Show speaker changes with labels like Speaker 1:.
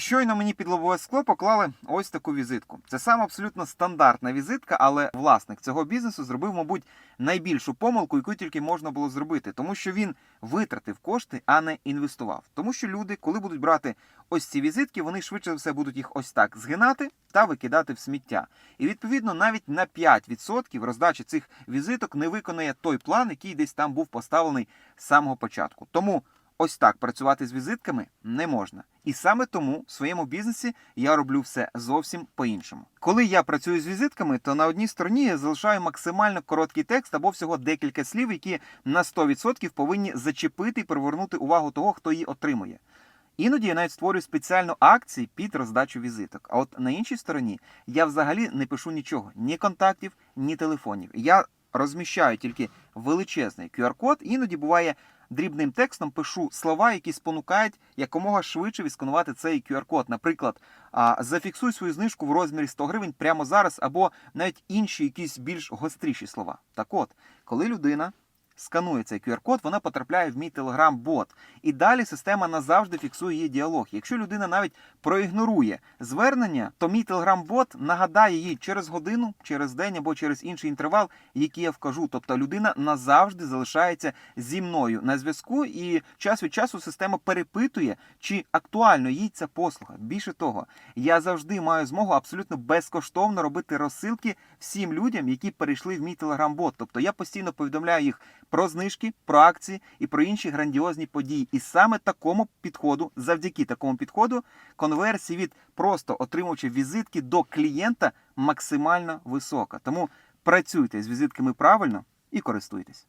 Speaker 1: Щойно мені під лобове скло поклали ось таку візитку. Це саме абсолютно стандартна візитка, але власник цього бізнесу зробив, мабуть, найбільшу помилку, яку тільки можна було зробити, тому що він витратив кошти, а не інвестував. Тому що люди, коли будуть брати ось ці візитки, вони швидше за все будуть їх ось так згинати та викидати в сміття. І відповідно навіть на 5% роздача цих візиток не виконає той план, який десь там був поставлений з самого початку. Тому ось так працювати з візитками не можна. І саме тому в своєму бізнесі я роблю все зовсім по-іншому. Коли я працюю з візитками, то на одній стороні я залишаю максимально короткий текст або всього декілька слів, які на 100% повинні зачепити і привернути увагу того, хто її отримує. Іноді я навіть створюю спеціально акції під роздачу візиток. А от на іншій стороні я взагалі не пишу нічого, ні контактів, ні телефонів. Я розміщаю тільки величезний QR-код, іноді буває дрібним текстом пишу слова, які спонукають якомога швидше відсканувати цей QR-код. Наприклад, зафіксуй свою знижку в розмірі 100 гривень прямо зараз, або навіть інші якісь більш гостріші слова. Так от, коли людина сканує цей QR-код, вона потрапляє в мій Telegram-бот. І далі система назавжди фіксує її діалог. Якщо людина навіть проігнорує звернення, то мій Telegram-бот нагадає їй через годину, через день або через інший інтервал, який я вкажу. Тобто людина назавжди залишається зі мною на зв'язку, і час від часу система перепитує, чи актуально їй ця послуга. Більше того, я завжди маю змогу абсолютно безкоштовно робити розсилки всім людям, які перейшли в мій Telegram-бот. Тобто я постійно повідомляю їх про знижки, про акції і про інші грандіозні події. І саме такому підходу, завдяки такому підходу, конверсія від просто отримуючи візитки до клієнта максимально висока. Тому працюйте з візитками правильно і користуйтесь.